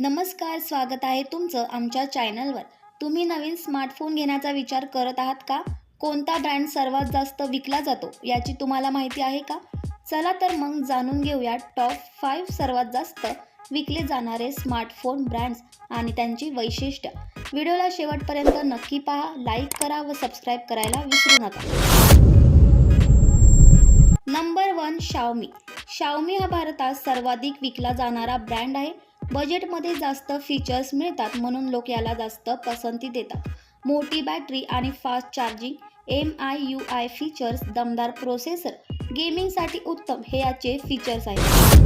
नमस्कार स्वागत आहे तुमचं आमच्या चॅनलवर. तुम्ही नवीन स्मार्टफोन घेण्याचा विचार करत आहात का? कोणता ब्रँड सर्वात जास्त विकला जातो याची तुम्हाला माहिती आहे का? चला तर मग जाणून घेऊया टॉप फाईव्ह सर्वात जास्त विकले जाणारे स्मार्टफोन ब्रँड्स आणि त्यांची वैशिष्ट्य. व्हिडिओला शेवटपर्यंत नक्की पहा लाईक करा व सबस्क्राईब करायला विसरू नका. Number one Xiaomi. शाओमी हा भारतात सर्वाधिक विकला जाणारा ब्रँड आहे. बजेटमध्ये जास्त फीचर्स मिळतात म्हणून लोक याला जास्त पसंती देतात. मोठी बॅटरी आणि fast charging M I U I features दमदार प्रोसेसर गेमिंगसाठी उत्तम हे याचे फीचर्स आहेत.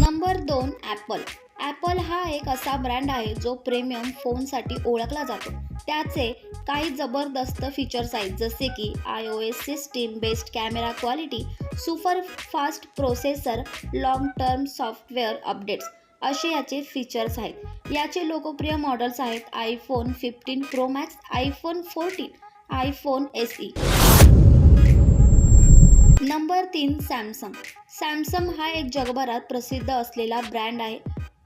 नंबर दोन ॲपल ॲपल हा एक असा ब्रँड आहे जो प्रीमियम फोनसाठी ओळखला जातो. त्याचे काही जबरदस्त फीचर्स आहेत. जसे की I O S system based camera quality super fast processor long term software updates असे याचे फीचर्स आहेत. याचे लोकप्रिय मॉडेल्स आहेत iPhone fifteen pro max iPhone fourteen iPhone S E number तीन सॅमसंग सॅमसंग हा एक जगभरात प्रसिद्ध असलेला ब्रँड आहे.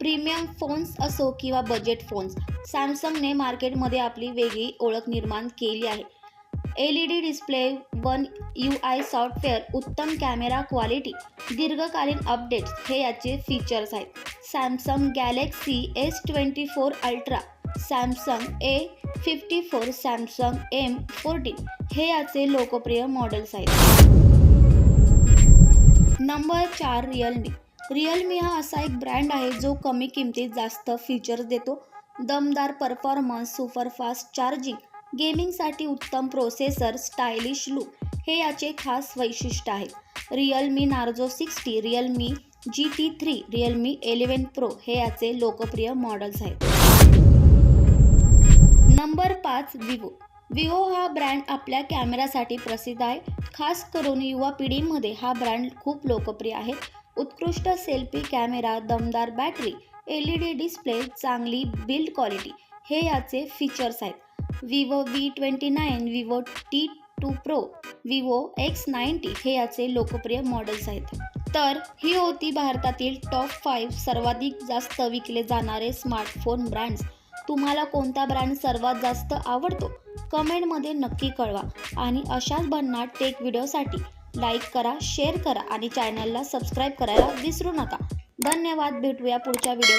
प्रीमियम फोन्स असो किंवा बजेट फोन्स सॅमसंगने मार्केटमध्ये आपली वेगळी ओळख निर्माण केली आहे. L E D display one U I software उत्तम कॅमेरा क्वालिटी दीर्घकालीन अपडेट्स हे याचे फीचर्स आहेत. Samsung Galaxy S twenty four ultra Samsung A fifty four Samsung M fourteen हे याचे लोकप्रिय मॉडेल्स आहेत. नंबर चार रिअलमी रिअलमी हा असा एक ब्रँड आहे जो कमी किमतीत जास्त फीचर्स देतो. दमदार परफॉर्मन्स सुपरफास्ट चार्जिंग गेमिंगसाठी उत्तम प्रोसेसर स्टायलिश लुक हे याचे खास वैशिष्ट्य आहे. Realme Narzo sixty Realme G T three Realme eleven pro हे याचे लोकप्रिय मॉडेल्स आहेत. नंबर पाच विवो विवो हा ब्रँड आपल्या कॅमेरासाठी प्रसिद्ध आहे. खास करून युवा पिढीमध्ये हा ब्रँड खूप लोकप्रिय आहे. उत्कृष्ट सेल्फी कॅमेरा दमदार battery L E D display चांगली बिल्ड क्वालिटी हे याचे फीचर्स आहेत. Vivo V twenty nine Vivo T two pro Vivo X ninety हे याचे लोकप्रिय मॉडेल्स आहेत. तर ही होती भारतातील टॉप फाईव्ह सर्वाधिक जास्त विकले जाणारे स्मार्टफोन ब्रँड्स तुम्हाला कोणता ब्रँड सर्वात जास्त आवडतो? कमेंटमध्ये नक्की कळवा. आणि अशाच भन्नाट टेक व्हिडिओसाठी लाईक करा शेअर करा आणि चॅनलला सबस्क्राईब करायला विसरू नका. धन्यवाद. भेटूया पुढच्या व्हिडिओ